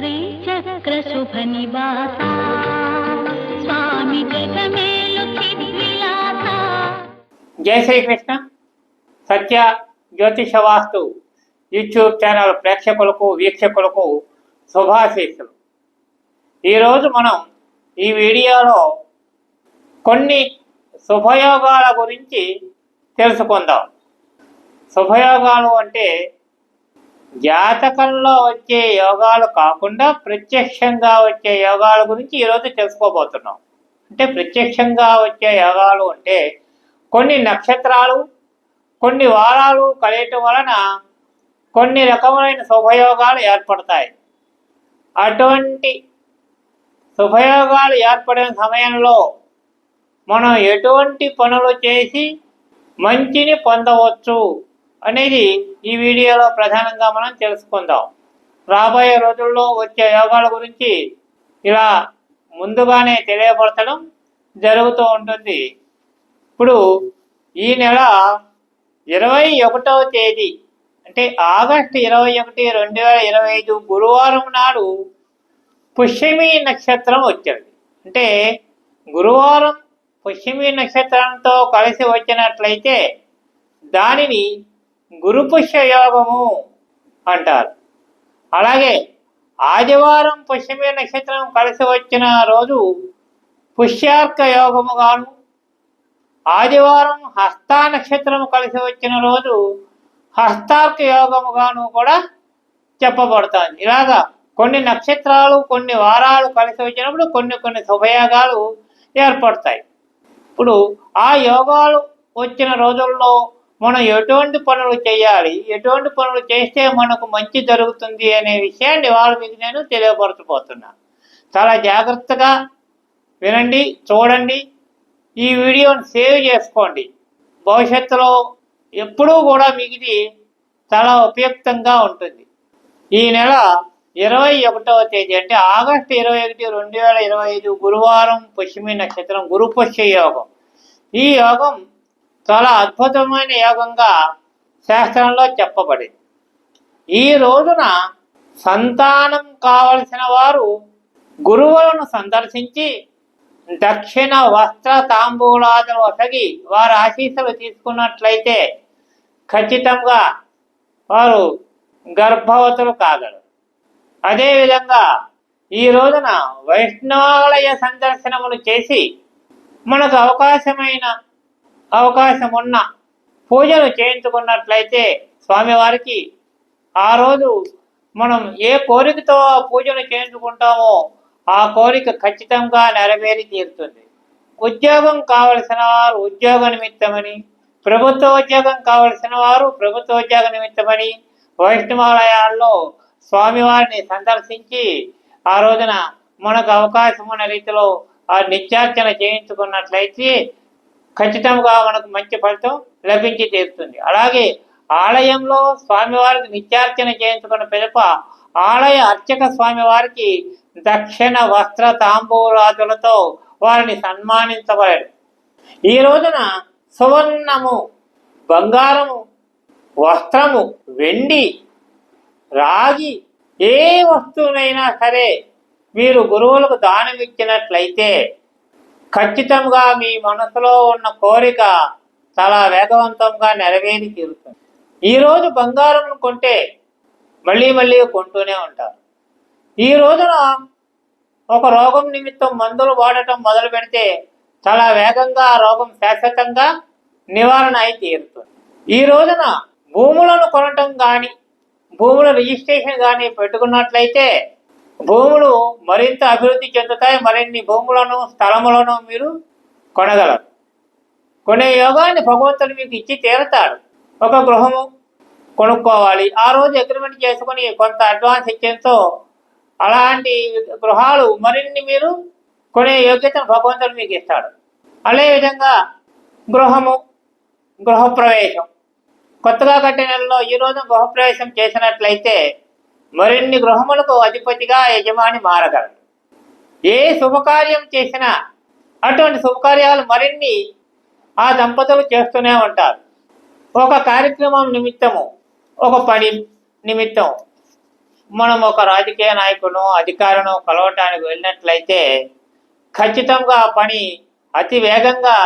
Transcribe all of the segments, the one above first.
శ్రీచక్రశుభనివాస స్వామి జై శ్రీకృష్ణ. సత్య జ్యోతిష వాస్తు YouTube channel ప్రేక్షకులకు వీక్షకులకు శుభాశీస్సులు. ఈరోజు మనం ఈ వీడియోలో కొన్ని శుభయోగాల గురించి తెలుసుకుందాం. శుభయోగాలు అంటే జాతకంలో వచ్చే యోగాలు కాకుండా ప్రత్యక్షంగా వచ్చే యోగాల గురించి ఈరోజు తెలుసుకోబోతున్నాం. అంటే ప్రత్యక్షంగా వచ్చే యోగాలు అంటే కొన్ని నక్షత్రాలు కొన్ని వారాలు కలియటం వలన కొన్ని రకములైన శుభయోగాలు ఏర్పడతాయి. అటువంటి శుభయోగాలు ఏర్పడిన సమయంలో మనం ఎటువంటి పనులు చేసి మంచిని పొందవచ్చు? అనేది ఈ వీడియోలో ప్రధానంగా మనం తెలుసుకుందాం. రాబోయే రోజుల్లో వచ్చే యోగాల గురించి ఇలా ముందుగానే తెలియపరచడం జరుగుతూ ఉంటుంది. ఇప్పుడు ఈ నెల ఇరవై ఒకటవ తేదీ అంటే ఆగస్టు ఇరవై ఒకటి రెండు వేల ఇరవై ఐదు గురువారం నాడు పుష్యమి నక్షత్రం వచ్చింది. అంటే గురువారం పుష్యమి నక్షత్రంతో కలిసి వచ్చినట్లయితే దానిని గురుపుష్య యోగము అంటారు. అలాగే ఆదివారం పుష్యమి నక్షత్రం కలిసి వచ్చిన రోజు పుష్యార్క యోగముగాను ఆదివారం హస్త నక్షత్రం కలిసి వచ్చిన రోజు హస్తార్క యోగముగాను కూడా చెప్పబడుతుంది. ఇలాగా కొన్ని నక్షత్రాలు కొన్ని వారాలు కలిసి వచ్చినప్పుడు కొన్ని కొన్ని శుభయోగాలు ఏర్పడతాయి. ఇప్పుడు ఆ యోగాలు వచ్చిన రోజుల్లో మనం ఎటువంటి పనులు చేయాలి ఎటువంటి పనులు చేస్తే మనకు మంచి జరుగుతుంది అనే విషయాన్ని వాళ్ళ మీకు నేను తెలియపరచబోతున్నా. చాలా జాగ్రత్తగా వినండి చూడండి. ఈ వీడియోని సేవ్ చేసుకోండి. భవిష్యత్తులో ఎప్పుడూ కూడా మీకు ఇది చాలా ఉపయుక్తంగా ఉంటుంది. ఈ నెల ఇరవై ఒకటవ తేదీ అంటే ఆగస్టు ఇరవై ఒకటి రెండు వేల ఇరవై ఐదు గురువారం పశ్చిమి నక్షత్రం గురుపక్ష యోగం. ఈ యోగం చాలా అద్భుతమైన యోగంగా శాస్త్రంలో చెప్పబడింది. ఈ రోజున సంతానం కావలసిన వారు గురువులను సందర్శించి దక్షిణ వస్త్ర తాంబూలాదులు ఒసగి వారి ఆశీస్సులు తీసుకున్నట్లయితే ఖచ్చితంగా వారు గర్భవతులు కాగలరు. అదేవిధంగా ఈ రోజున వైష్ణవాలయ సందర్శనములు చేసి మనకు అవకాశమైన అవకాశం ఉన్న పూజలు చేయించుకున్నట్లయితే స్వామివారికి ఆ రోజు మనం ఏ కోరికతో పూజలు చేయించుకుంటామో ఆ కోరిక ఖచ్చితంగా నెరవేరి తీరుతుంది. ఉద్యోగం కావలసిన వారు ఉద్యోగ నిమిత్తమని ప్రభుత్వ ఉద్యోగం కావలసిన వారు ప్రభుత్వ ఉద్యోగ నిమిత్తమని వైష్ణవాలయాల్లో స్వామివారిని సందర్శించి ఆ రోజున మనకు అవకాశం ఉన్న రీతిలో ఆ నిత్యార్చన చేయించుకున్నట్లయితే ఖచ్చితంగా మనకు మంచి ఫలితం లభించి తీరుతుంది. అలాగే ఆలయంలో స్వామివారికి నిత్యార్చన చేయించుకున్న పిదప ఆలయ అర్చక స్వామివారికి దక్షిణ వస్త్ర తాంబూలాదులతో వారిని సన్మానించబడాడు. ఈ రోజున సువర్ణము బంగారము వస్త్రము వెండి రాగి ఏ వస్తువునైనా సరే మీరు గురువులకు దానం ఇచ్చినట్లయితే ఖచ్చితంగా మీ మనసులో ఉన్న కోరిక చాలా వేగవంతంగా నెరవేరి తీరుతుంది. ఈరోజు బంగారం కొంటే మళ్ళీ మళ్ళీ కొంటూనే ఉంటారు. ఈ రోజున ఒక రోగం నిమిత్తం మందులు వాడటం మొదలు పెడితే చాలా వేగంగా ఆ రోగం శాశ్వతంగా నివారణ అయి తీరుతుంది. ఈ రోజున భూములను కొనటం కానీ భూముల రిజిస్ట్రేషన్ కానీ పెట్టుకున్నట్లయితే భూములు మరింత అభివృద్ధి చెందుతాయి మరిన్ని భూములను స్థలములను మీరు కొనగలరు. కొనే యోగాన్ని భగవంతుడు మీకు ఇచ్చి తీరతాడు. ఒక గృహము కొనుక్కోవాలి. ఆ రోజు అగ్రిమెంట్ చేసుకుని కొంత అడ్వాన్స్ ఇచ్చేంతో అలాంటి గృహాలు మరిన్ని మీరు కొనే యోగ్యతను భగవంతుడు మీకు ఇస్తాడు. అదేవిధంగా గృహము గృహప్రవేశం. కొత్తగా కట్టిన నెలలో ఈ రోజు గృహప్రవేశం చేసినట్లయితే మరిన్ని గృహములకు అధిపతిగా యజమాని మారగలడు. ఏ శుభకార్యం చేసినా అటువంటి శుభకార్యాలు మరిన్ని ఆ దంపతులు చేస్తూనే ఉంటారు. ఒక కార్యక్రమం నిమిత్తము ఒక పని నిమిత్తం మనం ఒక రాజకీయ నాయకును అధికారును కలవటానికి వెళ్ళినట్లయితే ఖచ్చితంగా ఆ పని అతి వేగంగా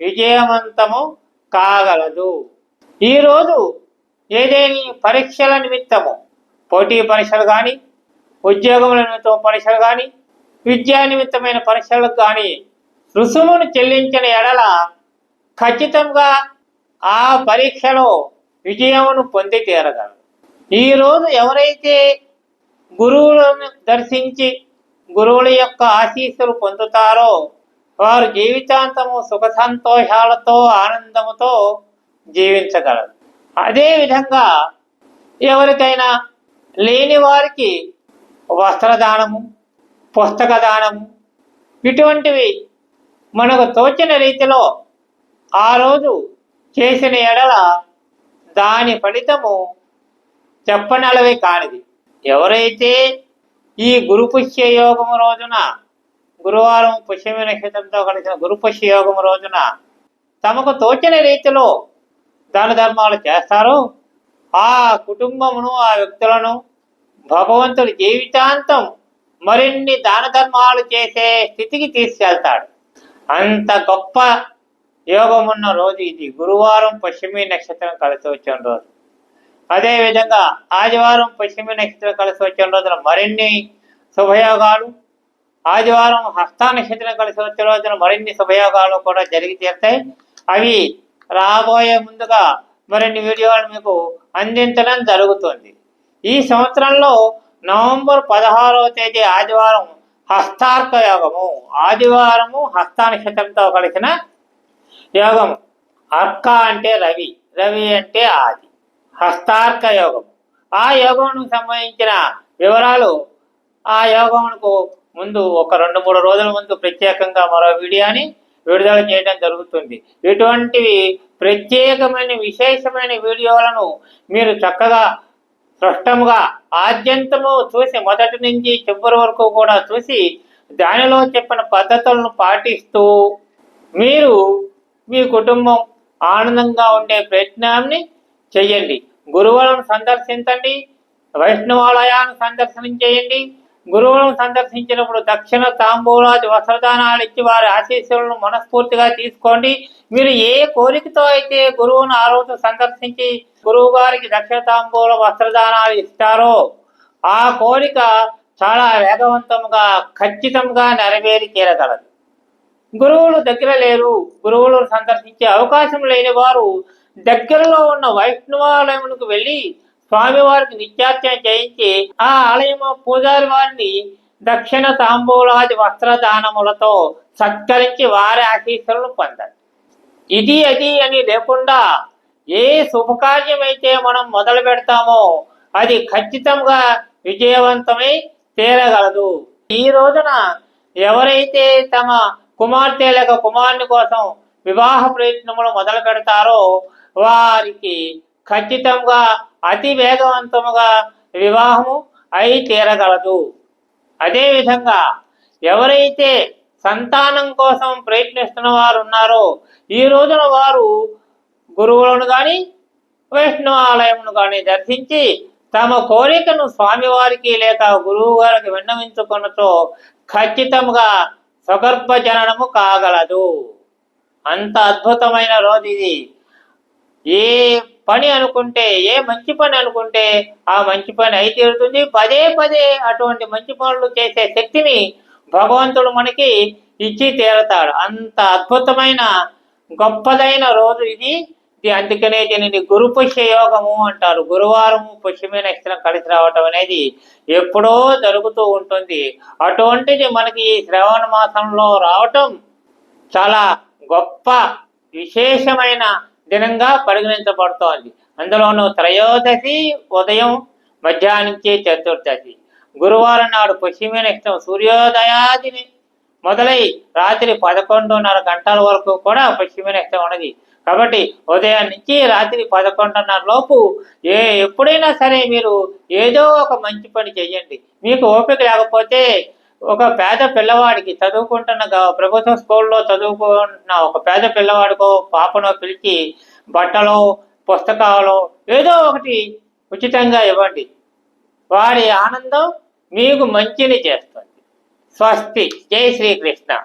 విజయవంతము కాగలదు. ఈరోజు ఏదేని పరీక్షల నిమిత్తము పోటీ పరీక్షలు కానీ ఉద్యోగముల నిమిత్తం పరీక్షలు కానీ విద్యా నిమిత్తమైన పరీక్షలకు కానీ రుసుమును చెల్లించిన ఎడల ఖచ్చితంగా ఆ పరీక్షలో విజయమును పొంది తీరగలరు. ఈరోజు ఎవరైతే గురువులను దర్శించి గురువుల యొక్క ఆశీస్సులు పొందుతారో వారు జీవితాంతము సుఖ సంతోషాలతో ఆనందముతో జీవించగలరు. అదేవిధంగా ఎవరికైనా లేని వారికి వస్త్రదానము పుస్తక దానము ఇటువంటివి మనకు తోచిన రీతిలో ఆ రోజు చేసిన ఎడల దాని ఫలితము చెప్పనలవి కానిది. ఎవరైతే ఈ గురుపుష్య యోగము రోజున గురువారం పుష్యమి నక్షత్రంతో కలిసిన గురుపుష్య యోగము రోజున తమకు తోచిన రీతిలో దాన ధర్మాలు చేస్తారో ఆ కుటుంబమును ఆ వ్యక్తులను భగవంతుడు జీవితాంతం మరిన్ని దాన ధర్మాలు చేసే స్థితికి తీసుకెళ్తాడు. అంత గొప్ప యోగం ఉన్న రోజు ఇది. గురువారం పశ్చిమి నక్షత్రం కలిసి వచ్చిన రోజు. అదేవిధంగా ఆదివారం పశ్చిమి నక్షత్రం కలిసి వచ్చిన రోజున మరిన్ని శుభయోగాలు ఆదివారం హస్త నక్షత్రం కలిసి వచ్చిన రోజున మరిన్ని శుభయోగాలు కూడా జరిగి తీరుతాయి. అవి రాబోయే ముందుగా మరిన్ని వీడియోలు మీకు అందించడం జరుగుతుంది. ఈ సంవత్సరంలో నవంబర్ పదహారవ తేదీ ఆదివారం హస్తార్క యోగము. ఆదివారము హస్తానక్షత్రంతో కలిసిన యోగం అర్క అంటే రవి రవి అంటే ఆది. హస్తార్క యోగం ఆ యోగంకు సంబంధించిన వివరాలు ఆ యోగమునకు ముందు ఒక రెండు మూడు రోజుల ముందు ప్రత్యేకంగా మరో వీడియోని విడుదల చేయడం జరుగుతుంది. ఇటువంటివి ప్రత్యేకమైన విశేషమైన వీడియోలను మీరు చక్కగా స్పష్టముగా ఆద్యంతము చూసి మొదటి నుంచి చివరి వరకు కూడా చూసి దానిలో చెప్పిన పద్ధతులను పాటిస్తూ మీరు మీ కుటుంబం ఆనందంగా ఉండే ప్రయత్నాన్ని చేయండి. గురువులను సందర్శించండి. వైష్ణవాలయాన్ని సందర్శనం చేయండి. గురువులను సందర్శించినప్పుడు దక్షిణ తాంబూలాది వస్త్రదానాలు ఇచ్చి వారి ఆశీస్సులను మనస్ఫూర్తిగా తీసుకోండి. మీరు ఏ కోరికతో అయితే గురువును ఆ రోజు సందర్శించి గురువు గారికి దక్షిణ తాంబూల వస్త్రదానాలు ఇస్తారో ఆ కోరిక చాలా వేగవంతంగా ఖచ్చితంగా నెరవేరి తీరగలదు. గురువులు దగ్గర లేరు. గురువులను సందర్శించే అవకాశం లేని వారు దగ్గరలో ఉన్న వైష్ణవాలయమునకు వెళ్ళి స్వామివారికి నిత్యార్చన చేయించి ఆ ఆలయం పూజారి వారిని దక్షిణ తాంబూలాది వస్త్రదానములతో సత్కరించి వారి ఆశీస్సులను పొందండి. ఇది అది అని లేకుండా ఏ శుభకార్యమైతే మనం మొదలు పెడతామో అది ఖచ్చితంగా విజయవంతమై తీరగలదు. ఈ రోజున ఎవరైతే తమ కుమార్తె లేక కుమారుని కోసం వివాహ ప్రయత్నములు మొదలు పెడతారో వారికి ఖచ్చితంగా అతి వేగవంతముగా వివాహము అయి తీరగలదు. అదేవిధంగా ఎవరైతే సంతానం కోసం ప్రయత్నిస్తున్న వారు ఉన్నారో ఈ రోజున వారు గురువులను కానీ వైష్ణవ ఆలయమును కానీ దర్శించి తమ కోరికను స్వామివారికి లేక గురువు గారికి విన్నవించుకున్నతో ఖచ్చితంగా స్వగర్భ జననము కాగలదు. అంత అద్భుతమైన రోజు ఇది. ఏ పని అనుకుంటే ఏ మంచి పని అనుకుంటే ఆ మంచి పని అయి తీరుతుంది. పదే పదే అటువంటి మంచి పనులు చేసే శక్తిని భగవంతుడు మనకి ఇచ్చి తీరతాడు. అంత అద్భుతమైన గొప్పదైన రోజు ఇది. అందుకనే దీనిని గురు పుష్య యోగము అంటారు. గురువారము పుష్యమే నక్షత్రం కలిసి రావటం అనేది ఎప్పుడో జరుగుతూ ఉంటుంది. అటువంటిది మనకి ఈ శ్రావణ మాసంలో రావటం చాలా గొప్ప విశేషమైన దినంగా పరిగణించబడుతోంది. అందులోనూ త్రయోదశి ఉదయం మధ్యాహ్నించి చతుర్దశి. గురువారం నాడు పశ్చిమ నక్షత్రం సూర్యోదయాదిని మొదలై రాత్రి పదకొండున్నర గంటల వరకు కూడా పశ్చిమ నక్షత్రం ఉన్నది. కాబట్టి ఉదయం నుంచి రాత్రి పదకొండున్నర లోపు ఏ ఎప్పుడైనా సరే మీరు ఏదో ఒక మంచి పని చేయండి. మీకు ఓపిక లేకపోతే ఒక పేద పిల్లవాడికి చదువుకుంటున్న ప్రభుత్వ స్కూల్లో చదువుకుంటున్న ఒక పేద పిల్లవాడికో పాపనో పిలిచి బట్టలో పుస్తకాలు ఏదో ఒకటి ఉచితంగా ఇవ్వండి. వారి ఆనందం మీకు మంచిని చేస్తుంది. స్వస్తి. జై శ్రీకృష్ణ